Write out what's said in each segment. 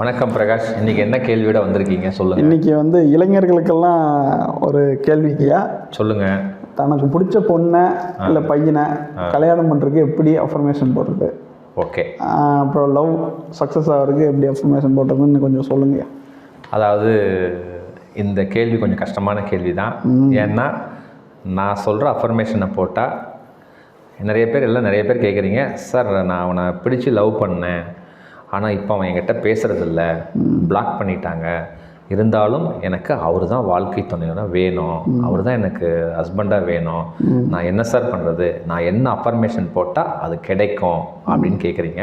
வணக்கம் பிரகாஷ். இன்னைக்கு என்ன கேள்வியோட வந்திருக்கீங்க? சொல்லுங்க. இன்னைக்கு வந்து இளைஞர்களுக்கெல்லாம் ஒரு கேள்விக்கையா? சொல்லுங்க. தனக்கு பிடிச்ச பொண்ணை இல்லை பையனை கல்யாணம் பண்ணுறதுக்கு எப்படி அஃபர்மேஷன் போடுறது? ஓகே. அப்புறம் லவ் சக்ஸஸ் ஆகிறதுக்கு எப்படி அஃபர்மேஷன் போடுறதுன்னு கொஞ்சம் சொல்லுங்க. அதாவது இந்த கேள்வி கொஞ்சம் கஷ்டமான கேள்வி தான் ஏன்னா நான் சொல்கிற அஃபர்மேஷனை போட்டால் நிறைய பேர் எல்லாம் நிறைய பேர் கேட்குறீங்க சார் நான் அவனை பிடிச்சி லவ் பண்ணேன். ஆனால் இப்போ அவன் என்கிட்ட பேசுகிறதில்ல பிளாக் பண்ணிட்டாங்க. இருந்தாலும் எனக்கு அவர் தான் வாழ்க்கை துணைவராக வேணும். அவர் தான் எனக்கு ஹஸ்பண்டாக வேணும். நான் என்ன சார் பண்ணுறது நான் என்ன அஃபர்மேஷன் போட்டால் அது கிடைக்கும் அப்படின்னு கேட்குறீங்க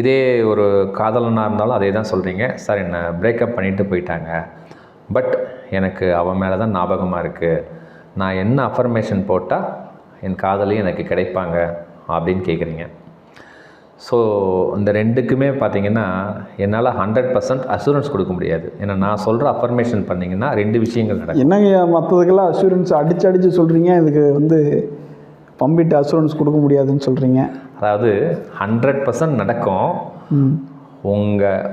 இதே ஒரு காதலனாக இருந்தாலும் அதே தான் சொல்கிறீங்க சார் என்னை பிரேக்கப் பண்ணிட்டு போயிட்டாங்க. பட் எனக்கு அவன் மேலே தான் ஞாபகமாக இருக்குது நான் என்ன அஃபர்மேஷன் போட்டால் என் காதலி எனக்கு கிடைப்பாங்க அப்படின்னு கேட்குறீங்க ஸோ இந்த ரெண்டுக்குமே பார்த்தீங்கன்னா என்னால் ஹண்ட்ரட் பர்சன்ட் அசூரன்ஸ் கொடுக்க முடியாது. ஏன்னா நான் சொல்கிற அஃபர்மேஷன் பண்ணிங்கன்னா ரெண்டு விஷயங்கள் நடக்கும். என்னங்க மற்றதுக்கெல்லாம் அஷூரன்ஸ் அடிச்சு அடிச்சு சொல்கிறீங்க இதுக்கு வந்து பம்பிட்டு அஷூரன்ஸ் கொடுக்க முடியாதுன்னு சொல்கிறீங்க அதாவது ஹண்ட்ரட் பர்சன்ட் நடக்கும். உங்கள்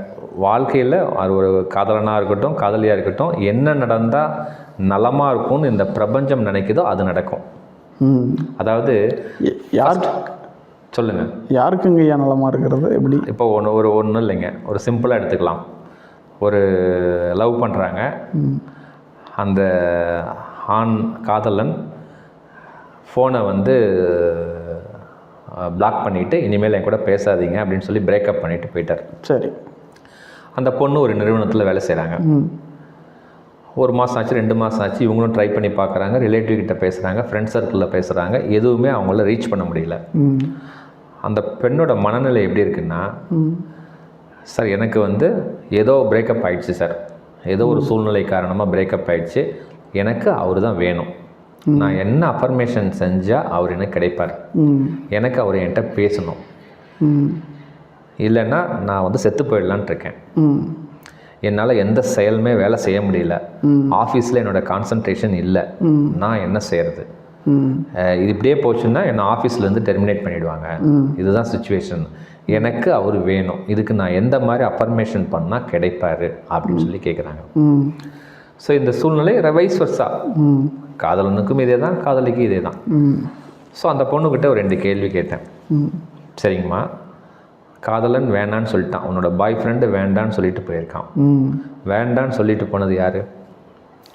வாழ்க்கையில் அது ஒரு காதலனாக இருக்கட்டும் காதலியாக இருக்கட்டும் என்ன நடந்தால் நலமாக இருக்கும்னு இந்த பிரபஞ்சம் நினைக்குதோ அது நடக்கும். அதாவது யார் சொல்லுங்கள் யாருக்குங்க ஐயா நலமாக இருக்கிறது? எப்படி? இப்போ ஒன்று ஒரு ஒன்றும் இல்லைங்க. ஒரு சிம்பிளாக எடுத்துக்கலாம். ஒரு லவ் பண்ணுறாங்க அந்த ஆண் காதலன் ஃபோனை வந்து பிளாக் பண்ணிவிட்டு இனிமேல் என் கூட பேசாதீங்க அப்படின்னு சொல்லி பிரேக்கப் பண்ணிவிட்டு போயிட்டார். சரி. அந்த பொண்ணு ஒரு நிறுவனத்தில் வேலை செய்கிறாங்க ஒரு மாதம் ஆச்சு ரெண்டு மாதம் ஆச்சு இவங்களும் ட்ரை பண்ணி பார்க்குறாங்க ரிலேட்டிவ் கிட்ட பேசுகிறாங்க ஃப்ரெண்ட் சர்க்கிளில் பேசுகிறாங்க எதுவுமே அவங்கள ரீச் பண்ண முடியல. அந்த பெண்ணோட மனநிலை எப்படி இருக்குன்னா சார் எனக்கு வந்து ஏதோ பிரேக்கப் ஆயிடுச்சு சார். ஏதோ ஒரு சூழ்நிலை காரணமாக பிரேக்கப் ஆயிடுச்சு. எனக்கு அவர் தான் வேணும். நான் என்ன அஃபர்மேஷன் செஞ்சால் அவர் எனக்கு கிடைப்பார். எனக்கு அவர் என்கிட்ட பேசணும். இல்லைன்னா நான் வந்து செத்து போயிடலான்ட்டு இருக்கேன். என்னால் எந்த செயலுமே வேலை செய்ய முடியல. ஆஃபீஸில் என்னோட கான்சன்ட்ரேஷன் இல்லை. நான் என்ன செய்கிறது இது இப்படியே போச்சுன்னா என்னை ஆஃபீஸ்லேருந்து டெர்மினேட் பண்ணிடுவாங்க. ம். இதுதான் சுச்சுவேஷன் எனக்கு அவர் வேணும். இதுக்கு நான் எந்த மாதிரி அஃபர்மேஷன் பண்ணால் கிடைப்பாரு அப்படின்னு சொல்லி கேட்குறாங்க ஸோ இந்த சூழ்நிலை ரைஸ் வர்ஸா காதலனுக்கும் இதே தான் காதலிக்கும் இதே தான் ஸோ அந்த பொண்ணுக்கிட்ட ஒரு ரெண்டு கேள்வி கேட்டேன். சரிங்கம்மா. காதலன் வேண்டான்னு சொல்லிட்டான். உன்னோட பாய் ஃப்ரெண்டு வேண்டான்னு சொல்லிட்டு போயிருக்கான். வேண்டான்னு சொல்லிட்டு போனது யார்?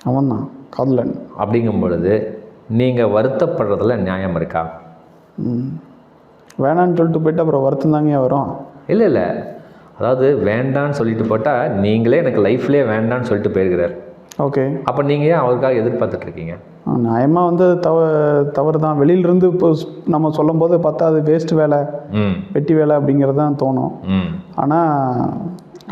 அவன்தான். காதலன். அப்படிங்கும் பொழுது நீங்கள் வருத்தப்படுறதுல நியாயம் இருக்கா? வேணான்னு சொல்லிட்டு போயிட்டு அப்புறம் வருத்தம் தாங்க வரும். இல்லை இல்லை. அதாவது வேண்டான்னு சொல்லிட்டு போட்டால் நீங்களே எனக்கு லைஃப்லேயே வேண்டான்னு சொல்லிட்டு போயிருக்கிறார். ஓகே. அப்போ நீங்கள் ஏன் அவருக்காக எதிர்பார்த்துட்டு இருக்கீங்க? நியாயமாக வந்து தவ தவறு தான் வெளியிலேருந்து இப்போ நம்ம சொல்லும்போது பார்த்தா அது வேஸ்ட் வேலை வெட்டி வேலை அப்படிங்கிறது தான் தோணும். ஆனால்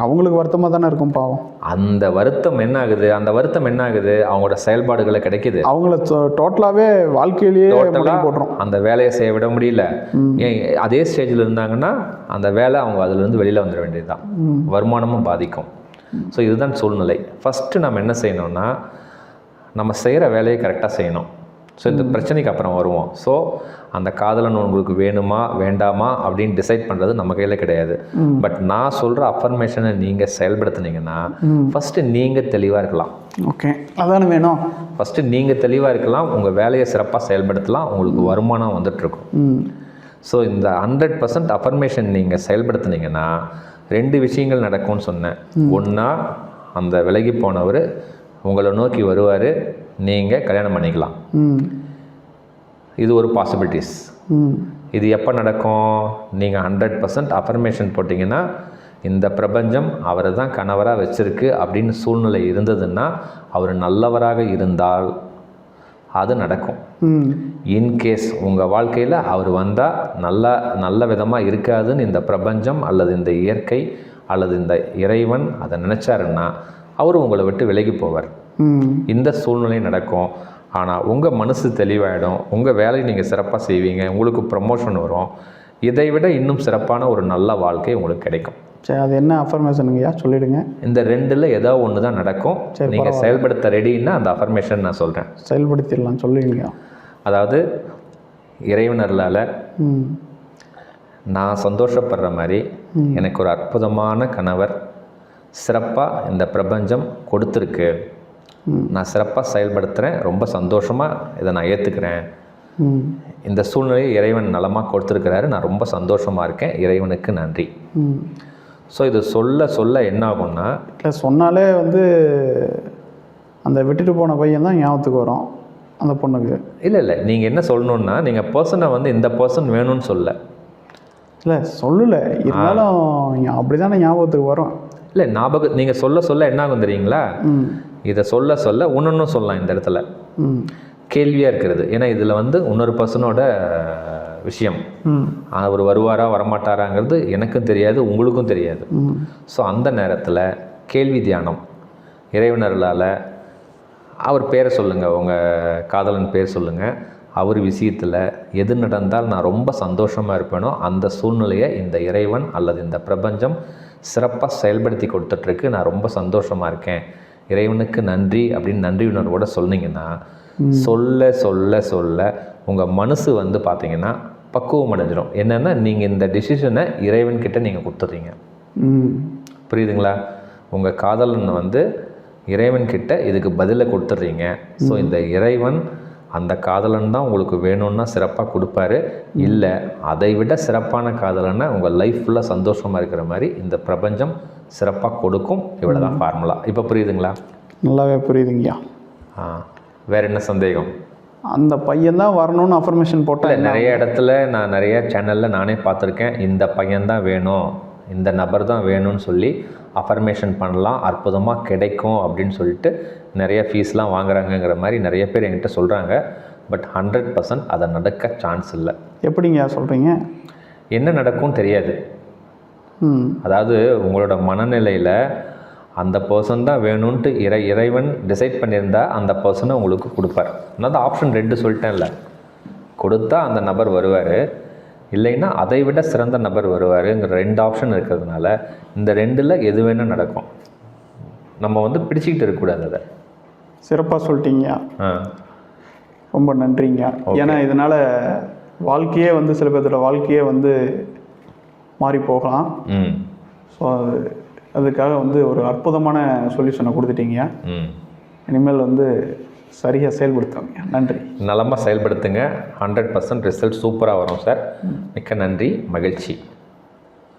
அவங்களுக்கு வருத்தமாக தானே இருக்கும் பாவம். அந்த வருத்தம் என்ன ஆகுது அந்த வருத்தம் என்ன ஆகுது அவங்களோட செயல்பாடுகளை கிடைக்குது. அவங்கள டோட்டலாகவே வாழ்க்கையிலேயே போட்டுரும். அந்த வேலையை செய்ய விட முடியல. அதே ஸ்டேஜில் இருந்தாங்கன்னா அந்த வேலை அவங்க அதுலேருந்து வெளியில் வந்துட வேண்டியதுதான். வருமானமும் பாதிக்கும். ஸோ இதுதான் சூழ்நிலை. ஃபஸ்ட்டு நம்ம என்ன செய்யணும்னா நம்ம செய்கிற வேலையை கரெக்டாக செய்யணும். ஸோ இந்த பிரச்சனைக்கு அப்புறம் வருவோம். ஸோ அந்த காதலன் உங்களுக்கு வேணுமா வேண்டாமா அப்படின்னு டிசைட் பண்ணுறது நம்ம கையில் கிடையாது. பட் நான் சொல்கிற அஃபர்மேஷனை நீங்கள் செயல்படுத்துனீங்கன்னா ஃபஸ்ட்டு நீங்கள் தெளிவாக இருக்கலாம். ஓகே அதானே வேணும்? ஃபஸ்ட்டு நீங்கள் தெளிவாக இருக்கலாம் உங்கள் வேலையை சிறப்பாக செயல்படுத்தலாம் உங்களுக்கு வருமானம் வந்துட்டுருக்கும். ஸோ இந்த ஹண்ட்ரட் பர்சன்ட் அஃபர்மேஷன் நீங்கள் செயல்படுத்துனீங்கன்னா ரெண்டு விஷயங்கள் நடக்கும்னு சொன்னேன். ஒன்றா அந்த விலகி போனவர் உங்களை நோக்கி வருவார். நீங்கள் கல்யாணம் பண்ணிக்கலாம். இது ஒரு பாசிபிலிட்டிஸ் இது எப்போ நடக்கும்? நீங்கள் ஹண்ட்ரட் பர்சன்ட் அஃபர்மேஷன் போட்டிங்கன்னா இந்த பிரபஞ்சம் அவரை தான் கணவராக வச்சிருக்கு அப்படின்னு சூழ்நிலை இருந்ததுன்னா அவர் நல்லவராக இருந்தால் அது நடக்கும். இன்கேஸ் உங்கள் வாழ்க்கையில் அவர் வந்தால் நல்ல நல்ல விதமாக இருக்காதுன்னு இந்த பிரபஞ்சம் அல்லது இந்த இயற்கை அல்லது இந்த இறைவன் அதை நினச்சாருன்னா அவர் உங்களை விட்டு விலகி போவார். இந்த சூழ்நிலை நடக்கும். ஆனால் உங்கள் மனசு தெளிவாயிடும். உங்கள் வேலையை நீங்கள் சிறப்பாக செய்வீங்க. உங்களுக்கு ப்ரமோஷன் வரும். இதை விட இன்னும் சிறப்பான ஒரு நல்ல வாழ்க்கை உங்களுக்கு கிடைக்கும். சரி அது என்ன அஃபர்மேஷனுங்கய்யா சொல்லிடுங்க. இந்த ரெண்டில் ஏதோ ஒன்று தான் நடக்கும். சரி, நீங்கள் செயல்படுத்த ரெடின்னா அந்த அஃபர்மேஷன் நான் சொல்கிறேன் செயல்படுத்திடலாம் சொல்லுவீங்க அதாவது இறைவனர்களால் நான் சந்தோஷப்படுற மாதிரி எனக்கு ஒரு அற்புதமான கணவர் சிறப்பாக இந்த பிரபஞ்சம் கொடுத்துருக்கு. நான் சிறப்பாக செயல்படுத்துகிறேன் ரொம்ப சந்தோஷமாக இதை நான் ஏற்றுக்கிறேன் இந்த சூழ்நிலையை இறைவன் நலமாக கொடுத்துருக்கிறாரு. நான் ரொம்ப சந்தோஷமாக இருக்கேன். இறைவனுக்கு நன்றி. ஸோ இது சொல்ல சொல்ல என்ன ஆகும்னா இல்லை சொன்னாலே வந்து அந்த விட்டுட்டு போன பையன் தான் ஞாபகத்துக்கு வரும் அந்த பொண்ணுக்கு. இல்லை இல்லை. நீங்கள் என்ன சொல்லணுன்னா நீங்கள் பர்சனை வந்து இந்த பர்சன் வேணும்னு சொல்ல. இல்லை சொல்லலை. இருந்தாலும் அப்படி தானே ஞாபகத்துக்கு வரும். இல்லை ஞாபகம் நீங்கள் சொல்ல சொல்ல என்ன ஆகும் தெரியுங்களா? இதை சொல்ல சொல்ல ஒன்னொன்னும் சொல்லலாம் இந்த இடத்துல. கேள்வியாக இருக்கிறது. ஏன்னா இதில் வந்து இன்னொரு பர்சனோட விஷயம். அவர் வருவாரா வரமாட்டாராங்கிறது எனக்கும் தெரியாது உங்களுக்கும் தெரியாது. ஸோ அந்த நேரத்தில் கேள்வி தியானம். இறைவனர்களால் அவர் பேரை சொல்லுங்கள் உங்கள் காதலன் பேர் சொல்லுங்கள் அவர் விஷயத்தில் எது நடந்தால் நான் ரொம்ப சந்தோஷமாக இருப்பேனோ அந்த சூழ்நிலையை இந்த இறைவன் அல்லது இந்த பிரபஞ்சம் சிறப்பாக செயல்படுத்தி கொடுத்துட்ருக்கு நான் ரொம்ப சந்தோஷமாக இருக்கேன். இறைவனுக்கு நன்றி அப்படின்னு நன்றி உணர்வோட சொன்னீங்கன்னா சொல்ல சொல்ல சொல்ல உங்கள் மனசு வந்து பார்த்தீங்கன்னா பக்குவம் அடைஞ்சிரும். என்னென்னா நீங்கள் இந்த டிசிஷனை இறைவன்கிட்ட நீங்கள் கொடுத்துட்றீங்க ம். புரியுதுங்களா? உங்கள் காதலன் வந்து இறைவன்கிட்ட இதுக்கு பதிலை கொடுத்துட்றீங்க ஸோ இந்த இறைவன் அந்த காதலன் தான் உங்களுக்கு வேணும்னா சிறப்பாக கொடுப்பாரு. இல்லை அதை விட சிறப்பான காதலனை உங்கள் லைஃப் ஃபுல்லாக சந்தோஷமாக இருக்கிற மாதிரி இந்த பிரபஞ்சம் சிறப்பாக கொடுக்கும். இவ்வளோ தான் ஃபார்முலா இப்போ புரியுதுங்களா? நல்லாவே புரியுதுங்கய்யா. ஆ வேறு என்ன சந்தேகம்? அந்த பையன் தான் வரணும்னு அஃபர்மேஷன் இல்லை நிறைய இடத்துல நான் நிறைய சேனலில் நானே பார்த்துருக்கேன். இந்த பையன் தான் வேணும். இந்த நபர் தான் வேணும்னு சொல்லி அஃபர்மேஷன் பண்ணலாம் அற்புதமாக கிடைக்கும் அப்படின்னு சொல்லிட்டு நிறைய ஃபீஸ்லாம் வாங்குறாங்கங்கிற மாதிரி நிறைய பேர் என்கிட்ட சொல்கிறாங்க பட் ஹண்ட்ரட் பர்சன்ட் அதை நடக்க சான்ஸ் இல்லை. எப்படிங்கய்யா சொல்கிறீங்க என்ன நடக்கும் தெரியாது. அதாவது உங்களோட மனநிலையில் அந்த பர்சன் தான் வேணும்ன்ட்டு இறை இறைவன் டிசைட் பண்ணியிருந்தா அந்த பர்சனை உங்களுக்கு கொடுப்பார். நான் தான் ஆப்ஷன் ரெண்டு சொல்லிட்டேன்ல. கொடுத்தா அந்த நபர் வருவார். இல்லைன்னா அதை விட சிறந்த நபர் வருவாருங்கிற ரெண்டு ஆப்ஷன் இருக்கிறதுனால இந்த ரெண்டில் எது வேணால் நடக்கும். நம்ம வந்து பிடிச்சிக்கிட்டு இருக்கக்கூடாது அதை. சிறப்பாக சொல்லிட்டீங்கய்யா ஆ. ரொம்ப நன்றிங்க. ஏன்னா இதனால் வாழ்க்கையே வந்து சில பேர்த்தோட வாழ்க்கையே வந்து மாறி போகலாம். ம். ஸோ அது அதுக்காக வந்து ஒரு அற்புதமான சொல்யூஷனை கொடுத்துட்டீங்க. இனிமேல் வந்து சரியாக செயல்படுத்துவாங்க நன்றி. நலமாக செயல்படுத்துங்க. ஹண்ட்ரட் பர்சன்ட் ரிசல்ட் சூப்பராக வரும் சார் மிக்க நன்றி. மகிழ்ச்சி.